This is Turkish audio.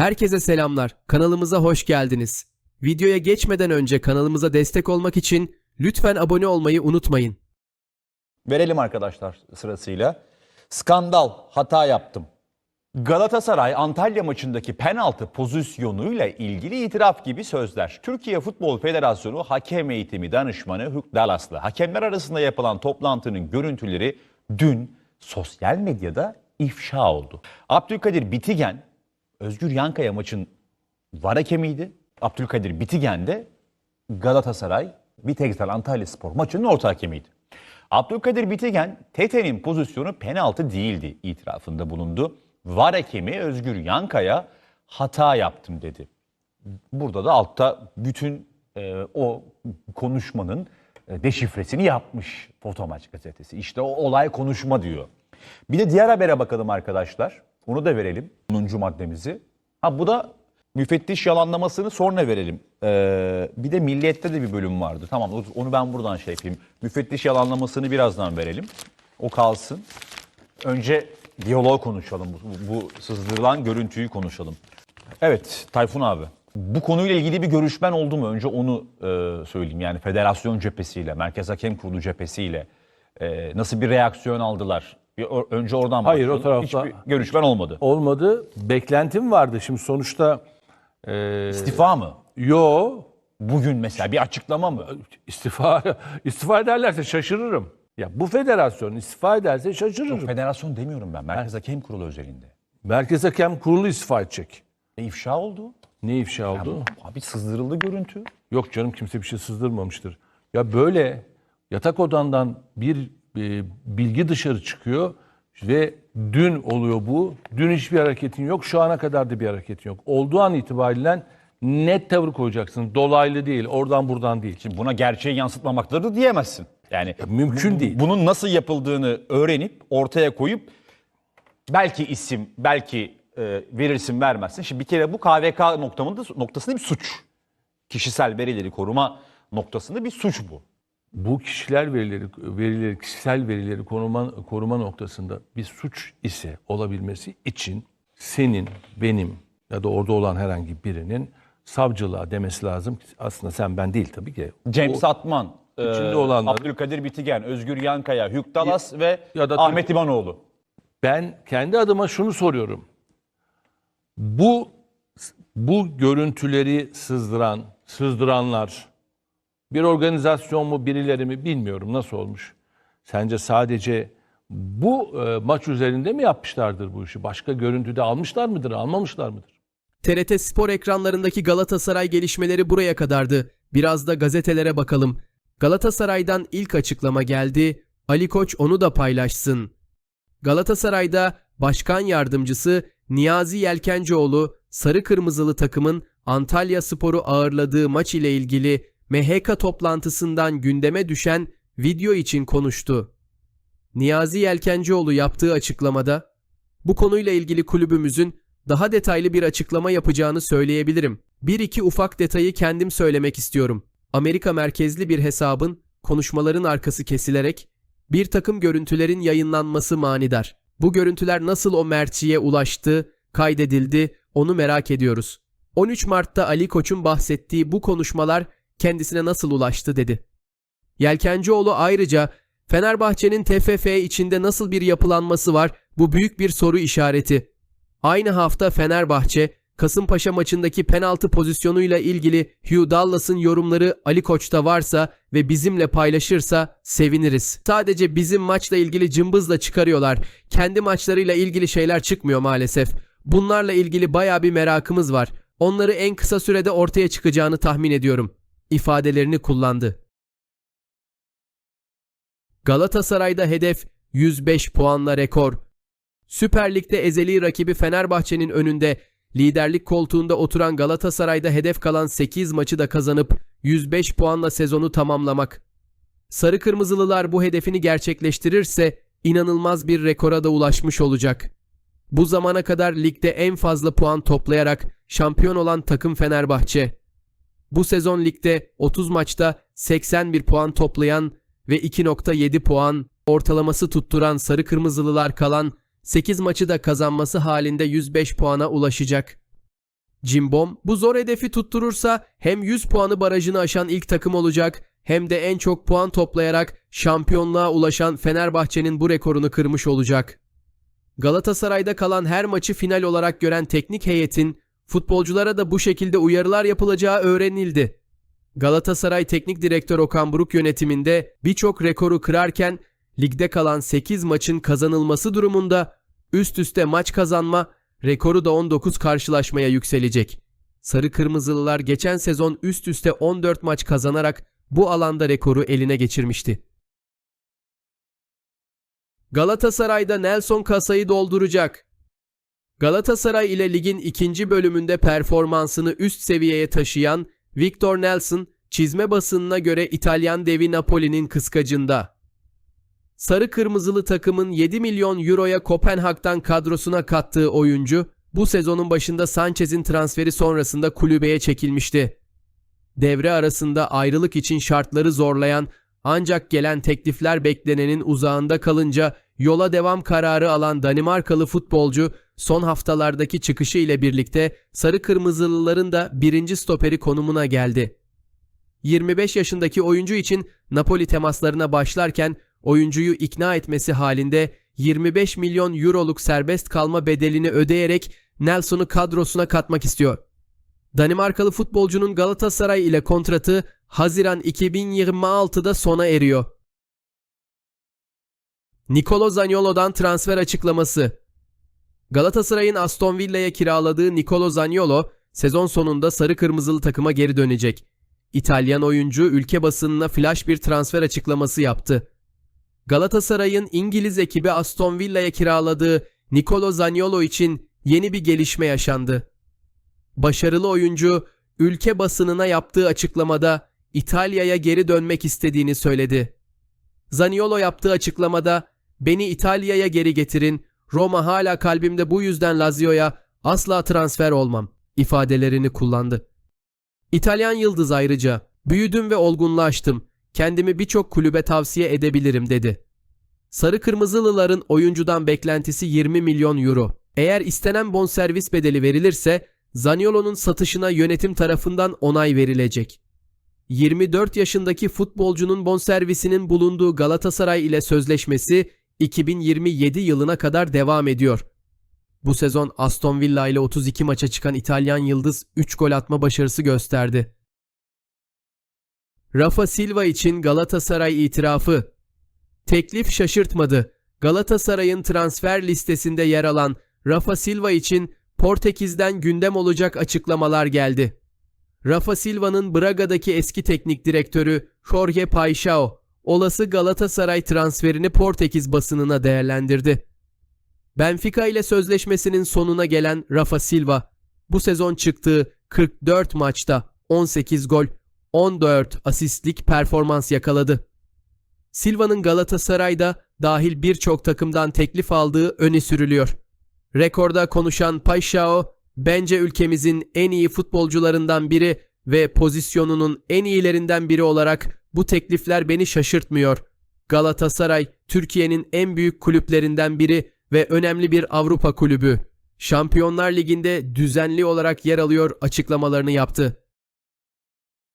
Herkese selamlar. Kanalımıza hoş geldiniz. Videoya geçmeden önce kanalımıza destek olmak için lütfen abone olmayı unutmayın. Verelim arkadaşlar sırasıyla. Skandal, hata yaptım. Galatasaray Antalya maçındaki penaltı pozisyonuyla ilgili itiraf gibi sözler. Türkiye Futbol Federasyonu Hakem Eğitimi Danışmanı Hük Dalas'la hakemler arasında yapılan toplantının görüntüleri dün sosyal medyada ifşa oldu. Abdülkadir Bitigen, Özgür Yankaya maçın var hakemiydi. Abdülkadir Bitigen de Galatasaray Vitexal Antalya Spor maçının orta hakemiydi. Abdülkadir Bitigen, Tete'nin pozisyonu penaltı değildi itirafında bulundu. VAR hakemi Özgür Yankaya hata yaptım dedi. Burada da altta bütün e, o konuşmanın e, deşifresini yapmış Fotomaç gazetesi. İşte o olay konuşma diyor. Bir de diğer habere bakalım arkadaşlar. Onu da verelim. 10. maddemizi. Ha bu da müfettiş yalanlamasını sonra verelim. Ee, bir de Milliyet'te de bir bölüm vardı. Tamam onu ben buradan şey yapayım. Müfettiş yalanlamasını birazdan verelim. O kalsın. Önce diyalog konuşalım. Bu, bu sızdırılan görüntüyü konuşalım. Evet Tayfun abi. Bu konuyla ilgili bir görüşmen oldu mu? Önce onu e, söyleyeyim. Yani federasyon cephesiyle, Merkez Hakem Kurulu cephesiyle e, nasıl bir reaksiyon aldılar? Önce oradan Hayır, o başlayalım. tarafta- Hiçbir görüşmen olmadı. olmadı. Beklentim vardı. Şimdi sonuçta İstifa mı? yo Bugün mesela bir açıklama mı? istifa istifa ederlerse şaşırırım. Ya bu federasyon istifa ederse şaşırırım. Federasyon demiyorum ben. Merkez Hakem Kurulu özelinde. Merkez Hakem Kurulu istifa edecek. E, ifşa oldu. Ne ifşa oldu? Abi sızdırıldı görüntü. Yok canım kimse bir şey sızdırmamıştır. Ya böyle yatak odandan bir e, bilgi dışarı çıkıyor ve dün oluyor bu. Dün hiçbir hareketin yok. Şu ana kadar da bir hareketin yok. Olduğu an itibariyle net tavır koyacaksın. Dolaylı değil. Oradan buradan değil. Şimdi buna gerçeği yansıtmamaktadır da diyemezsin. Yani mümkün değil. bunun nasıl yapıldığını öğrenip ortaya koyup belki isim, belki e, verirsin vermezsin. Şimdi bir kere bu KVK noktamında noktasında bir suç. Kişisel verileri koruma noktasında bir suç bu. Bu kişiler verileri, verileri kişisel verileri koruma, koruma noktasında bir suç ise olabilmesi için senin, benim ya da orada olan herhangi birinin savcılığa demesi lazım. Aslında sen ben değil tabii ki. Cem O- Satman, e, içinde olanları- Abdülkadir Bitigen, Özgür Yankaya, Hük Dalas ve ya da Ahmet İmanoğlu. Ben kendi adıma şunu soruyorum. Bu bu görüntüleri sızdıran, sızdıranlar bir organizasyon mu, birileri mi bilmiyorum nasıl olmuş. Sence sadece bu e, maç üzerinde mi yapmışlardır bu işi? Başka görüntüde almışlar mıdır, almamışlar mıdır? TRT Spor ekranlarındaki Galatasaray gelişmeleri buraya kadardı. Biraz da gazetelere bakalım. Galatasaray'dan ilk açıklama geldi. Ali Koç onu da paylaşsın. Galatasaray'da başkan yardımcısı Niyazi Yelkencioğlu sarı kırmızılı takımın Antalya Spor'u ağırladığı maç ile ilgili MHK toplantısından gündeme düşen video için konuştu. Niyazi Yelkencioğlu yaptığı açıklamada bu konuyla ilgili kulübümüzün daha detaylı bir açıklama yapacağını söyleyebilirim. Bir iki ufak detayı kendim söylemek istiyorum. Amerika merkezli bir hesabın konuşmaların arkası kesilerek bir takım görüntülerin yayınlanması manidar. Bu görüntüler nasıl o merciye ulaştı, kaydedildi onu merak ediyoruz. 13 Mart'ta Ali Koç'un bahsettiği bu konuşmalar kendisine nasıl ulaştı dedi. Yelkencioğlu ayrıca Fenerbahçe'nin TFF içinde nasıl bir yapılanması var bu büyük bir soru işareti. Aynı hafta Fenerbahçe Kasımpaşa maçındaki penaltı pozisyonuyla ilgili Hugh Dallas'ın yorumları Ali Koç'ta varsa ve bizimle paylaşırsa seviniriz. Sadece bizim maçla ilgili cımbızla çıkarıyorlar. Kendi maçlarıyla ilgili şeyler çıkmıyor maalesef. Bunlarla ilgili baya bir merakımız var. Onları en kısa sürede ortaya çıkacağını tahmin ediyorum. İfadelerini kullandı. Galatasaray'da hedef 105 puanla rekor. Süper Lig'de ezeli rakibi Fenerbahçe'nin önünde liderlik koltuğunda oturan Galatasaray'da hedef kalan 8 maçı da kazanıp 105 puanla sezonu tamamlamak. Sarı Kırmızılılar bu hedefini gerçekleştirirse inanılmaz bir rekora da ulaşmış olacak. Bu zamana kadar ligde en fazla puan toplayarak şampiyon olan takım Fenerbahçe. Bu sezon ligde 30 maçta 81 puan toplayan ve 2.7 puan ortalaması tutturan Sarı Kırmızılılar kalan 8 maçı da kazanması halinde 105 puana ulaşacak. Cimbom bu zor hedefi tutturursa hem 100 puanı barajını aşan ilk takım olacak hem de en çok puan toplayarak şampiyonluğa ulaşan Fenerbahçe'nin bu rekorunu kırmış olacak. Galatasaray'da kalan her maçı final olarak gören teknik heyetin futbolculara da bu şekilde uyarılar yapılacağı öğrenildi. Galatasaray Teknik Direktör Okan Buruk yönetiminde birçok rekoru kırarken ligde kalan 8 maçın kazanılması durumunda üst üste maç kazanma rekoru da 19 karşılaşmaya yükselecek. Sarı Kırmızılılar geçen sezon üst üste 14 maç kazanarak bu alanda rekoru eline geçirmişti. Galatasaray'da Nelson kasayı dolduracak. Galatasaray ile ligin ikinci bölümünde performansını üst seviyeye taşıyan Victor Nelson, çizme basınına göre İtalyan devi Napoli'nin kıskacında. Sarı kırmızılı takımın 7 milyon euroya Kopenhag'dan kadrosuna kattığı oyuncu, bu sezonun başında Sanchez'in transferi sonrasında kulübeye çekilmişti. Devre arasında ayrılık için şartları zorlayan ancak gelen teklifler beklenenin uzağında kalınca yola devam kararı alan Danimarkalı futbolcu son haftalardaki çıkışı ile birlikte sarı kırmızılıların da birinci stoperi konumuna geldi. 25 yaşındaki oyuncu için Napoli temaslarına başlarken oyuncuyu ikna etmesi halinde 25 milyon euroluk serbest kalma bedelini ödeyerek Nelson'u kadrosuna katmak istiyor. Danimarkalı futbolcunun Galatasaray ile kontratı Haziran 2026'da sona eriyor. Nicolo Zaniolo'dan transfer açıklaması. Galatasaray'ın Aston Villa'ya kiraladığı Nicolo Zaniolo sezon sonunda sarı kırmızılı takıma geri dönecek. İtalyan oyuncu ülke basınına flash bir transfer açıklaması yaptı. Galatasaray'ın İngiliz ekibi Aston Villa'ya kiraladığı Nicolo Zaniolo için yeni bir gelişme yaşandı. Başarılı oyuncu ülke basınına yaptığı açıklamada İtalya'ya geri dönmek istediğini söyledi. Zaniolo yaptığı açıklamada beni İtalya'ya geri getirin, Roma hala kalbimde bu yüzden Lazio'ya asla transfer olmam ifadelerini kullandı. İtalyan yıldız ayrıca büyüdüm ve olgunlaştım. Kendimi birçok kulübe tavsiye edebilirim dedi. Sarı Kırmızılıların oyuncudan beklentisi 20 milyon euro. Eğer istenen bonservis bedeli verilirse Zaniolo'nun satışına yönetim tarafından onay verilecek. 24 yaşındaki futbolcunun bonservisinin bulunduğu Galatasaray ile sözleşmesi 2027 yılına kadar devam ediyor. Bu sezon Aston Villa ile 32 maça çıkan İtalyan yıldız 3 gol atma başarısı gösterdi. Rafa Silva için Galatasaray itirafı. Teklif şaşırtmadı. Galatasaray'ın transfer listesinde yer alan Rafa Silva için Portekiz'den gündem olacak açıklamalar geldi. Rafa Silva'nın Braga'daki eski teknik direktörü Jorge Paixão olası Galatasaray transferini Portekiz basınına değerlendirdi. Benfica ile sözleşmesinin sonuna gelen Rafa Silva bu sezon çıktığı 44 maçta 18 gol, 14 asistlik performans yakaladı. Silva'nın Galatasaray'da dahil birçok takımdan teklif aldığı öne sürülüyor. Rekorda konuşan Paixão bence ülkemizin en iyi futbolcularından biri ve pozisyonunun en iyilerinden biri olarak bu teklifler beni şaşırtmıyor. Galatasaray Türkiye'nin en büyük kulüplerinden biri ve önemli bir Avrupa kulübü. Şampiyonlar Ligi'nde düzenli olarak yer alıyor açıklamalarını yaptı.